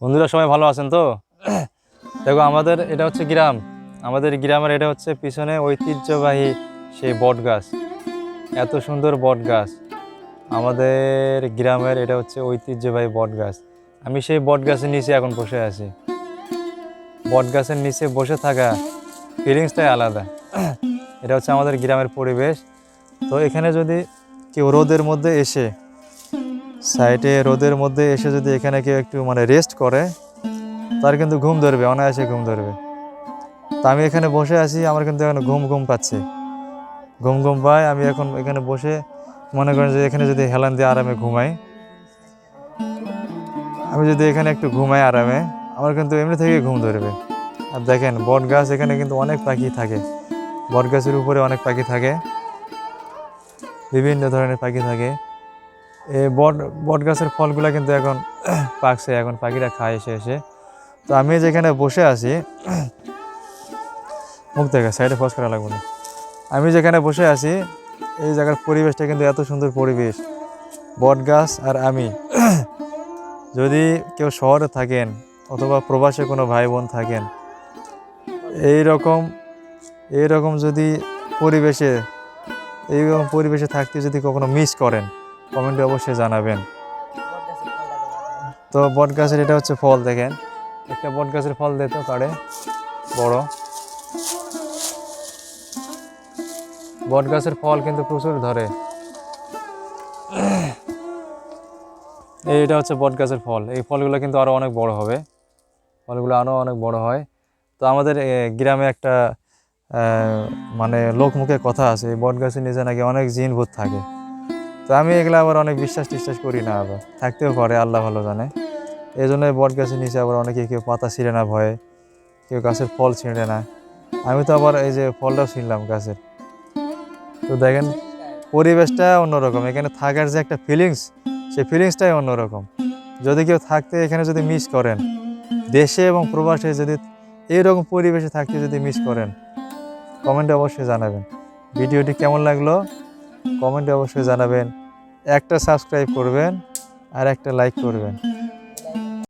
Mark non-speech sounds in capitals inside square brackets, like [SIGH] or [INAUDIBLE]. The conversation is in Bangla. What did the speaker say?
বন্ধুরা, সবাই ভালো আছেন তো? দেখো, আমাদের এটা হচ্ছে গ্রাম। আমাদের গ্রামের এটা হচ্ছে পিছনে ঐতিহ্যবাহী সেই বট গাছ এত সুন্দর বট গাছ আমাদের গ্রামের এটা হচ্ছে ঐতিহ্যবাহী বট গাছ আমি সেই বট গাছের নিচে এখন বসে আছি। বট গাছের নিচে বসে থাকা ফিলিংসটাই আলাদা। এটা হচ্ছে আমাদের গ্রামের পরিবেশ। তো এখানে যদি কেউ রোদের মধ্যে এসে সাইডে রোদের মধ্যে এসে যদি এখানে কেউ একটু মানে রেস্ট করে, তার কিন্তু ঘুম ধরবে, অনায়াসে ঘুম ধরবে। তা আমি এখানে বসে আছি, আমার কিন্তু এখন ঘুম ঘুম পাচ্ছে। ঘুম ঘুম পায়, আমি এখন এখানে বসে মনে করেন যে এখানে যদি হেলান দিয়ে আরামে ঘুমাই, আমি যদি এখানে একটু ঘুমাই আরামে, আমার কিন্তু এমনি থেকে ঘুম ধরবে। আর দেখেন, বট গাছ এখানে কিন্তু অনেক পাখি থাকে। বট গাছের উপরে অনেক পাখি থাকে। বিভিন্ন ধরনের পাখি থাকে। এই বট বট গাছের ফলগুলো কিন্তু এখন [CLEARS THROAT] পাকছে, এখন পাখিরা খায় এসে এসে। তো আমি যেখানে বসে আছি, [CLEARS THROAT] মুখ দেখা সাইডে ফস করা লাগবে না। আমি যেখানে বসে আছি, এই জায়গার পরিবেশটা কিন্তু এত সুন্দর পরিবেশ। বট গাছ আর আমি। [CLEARS THROAT] যদি কেউ শহরে থাকেন অথবা প্রবাসে কোনো ভাই বোন থাকেন এই রকম এই রকম যদি পরিবেশে, এইরকম পরিবেশে থাকতে যদি কখনো মিস করেন কমেন্টে অবশ্যই জানাবেন। তো বট গাছের এটা হচ্ছে ফল দেখেন। একটা বট গাছের ফল দিত কাড়ে বড়। বট গাছের ফল কিন্তু প্রচুর ধরে। এটা হচ্ছে বট গাছের ফল। এই ফলগুলো কিন্তু আরও অনেক বড় হবে। ফলগুলো আরও অনেক বড় হয়। তো আমাদের গ্রামে একটা মানে লোকমুখে কথা আছে বট গাছের নিচে নাকি অনেক জিন ভূত থাকে। তো আমি এগুলো আবার অনেক বিশ্বাস টিশ্বাস করি না আবার। থাকতেও পারে, আল্লাহ ভালো জানে। এই জন্য বট গাছের নিচে আবার অনেকে কেউ পাতা ছিঁড়ে না ভয়ে, কেউ গাছের ফল ছিঁড়ে না। আমি তো আবার এই যে ফলটাও ছিঁড়লাম গাছের। তো দেখেন, পরিবেশটা অন্যরকম। এখানে থাকার যে একটা ফিলিংস সেই ফিলিংসটাই অন্যরকম। যদি কেউ থাকতে এখানে যদি মিস করেন, দেশে এবং প্রবাসে যদি এইরকম পরিবেশে থাকতে যদি মিস করেন কমেন্টে অবশ্যই জানাবেন। ভিডিওটি কেমন লাগল? কমেন্টে অবশ্যই জানাবেন। একটা সাবস্ক্রাইব করবেন আর একটা লাইক করবেন।